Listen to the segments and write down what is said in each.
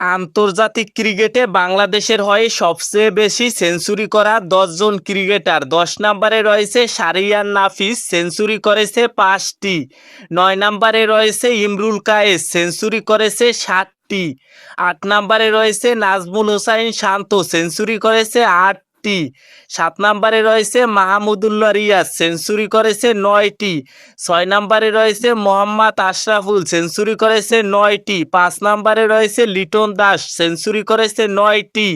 আন্তর্জাতিক ক্রিকেটে বাংলাদেশের হয়ে সবচেয়ে বেশি সেঞ্চুরি করা দশজন ক্রিকেটার। দশ নম্বরে রয়েছে সারিয়ান নাফিস, সেঞ্চুরি করেছে পাঁচটি। নয় নম্বরে রয়েছে ইমরুল কায়েস, সেঞ্চুরি করেছে ষাটটি আট নম্বরে রয়েছে নাজমুল হোসাইন শান্ত, সেঞ্চুরি করেছে আটটি সাত নম্বরে রয়েছে মাহমুদুল্লাহ রিয়াজ, সেঞ্চুরি করেছে নয়টি। ছয় নম্বরে রয়েছে মোহাম্মদ আশরাফুল, সেঞ্চুরি করেছে নয়টি। পাঁচ নম্বরে রয়েছে লিটন দাস, সেঞ্চুরি করেছে নয়টি।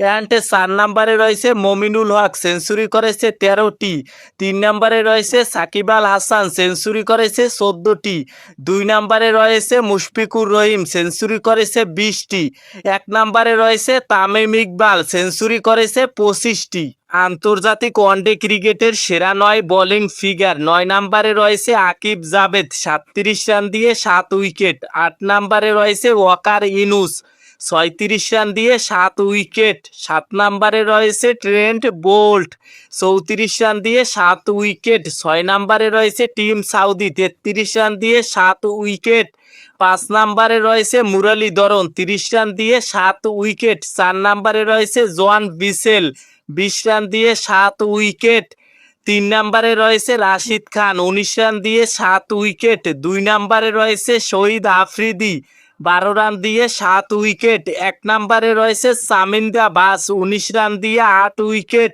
অ্যান্ড চার নম্বরে রয়েছে মমিনুল হক, সেঞ্চুরি করেছে তেরোটি। তিন নম্বরে রয়েছে সাকিব আল হাসান, সেঞ্চুরি করেছে চোদ্দোটি। দুই নম্বরে রয়েছে মুশফিকুর রহিম, সেঞ্চুরি করেছে বিশটি। এক নম্বরে রয়েছে তামিম ইকবাল, সেঞ্চুরি করেছে পঁচিশটি আন্তর্জাতিক ওয়ানডে ক্রিকেটের সেরা নয় বোলিং ফিগার, নয় নম্বরে রয়েছে আকিব জাভেদ, সাতত্রিশ রান দিয়ে সাত উইকেট, আট নম্বরে রয়েছে ওয়াকার ইনুস ছয়ত্রিশ রান দিয়ে সাত উইকেট, সাত নম্বরে রয়েছে ট্রেন্ট বোল্ট, চৌত্রিশ রান দিয়ে সাত উইকেট, ছয় নম্বরে রয়েছে টিম সাউদি, তেত্রিশ রান দিয়ে সাত উইকেট, পাঁচ নম্বরে রয়েছে মুরালি ধরন তিরিশ রান দিয়ে সাত উইকেট, চার নম্বরে রয়েছে জোয়ান বিসেল বিশ রান দিয়ে সাত উইকেট। তিন নম্বরে রয়েছে রাশিদ খান, উনিশ রান দিয়ে সাত উইকেট। দুই নম্বরে রয়েছে শহীদ আফ্রিদি, বারো রান দিয়ে সাত উইকেট। এক নম্বরে রয়েছে সামিন্দা বাস উনিশ রান দিয়ে আট উইকেট।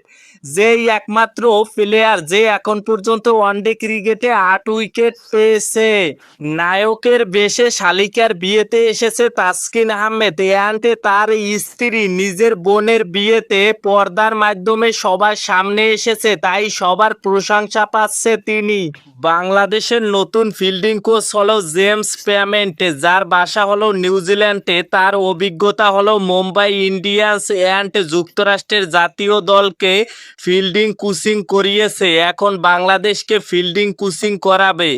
যেই একমাত্র প্লেয়ার যে এখন পর্যন্ত ওয়ানডে ক্রিকেটে আট উইকেট পেয়েছে। নায়কের বেশে শালিকার বিয়েতে এসেছে তাসকিন আহমেদ। এয়ান্তে তার স্ত্রী নিজের বোনের বিয়েতে পর্দার মাধ্যমে সবার সামনে এসেছে, তাই সবার প্রশংসা পাচ্ছে তিনি। বাংলাদেশের নতুন ফিল্ডিং কোচ হলো জেমস পেমেন্ট, যার বাসা হলো নিউজিল্যান্ডে তার অভিজ্ঞতা হলো মুম্বাই ইন্ডিয়ান্স অ্যান্ড যুক্তরাষ্ট্রের জাতীয় দলকে ফিল্ডিং কোচিং করিয়েছে। এখন বাংলাদেশকে ফিল্ডিং কোচিং করাবে।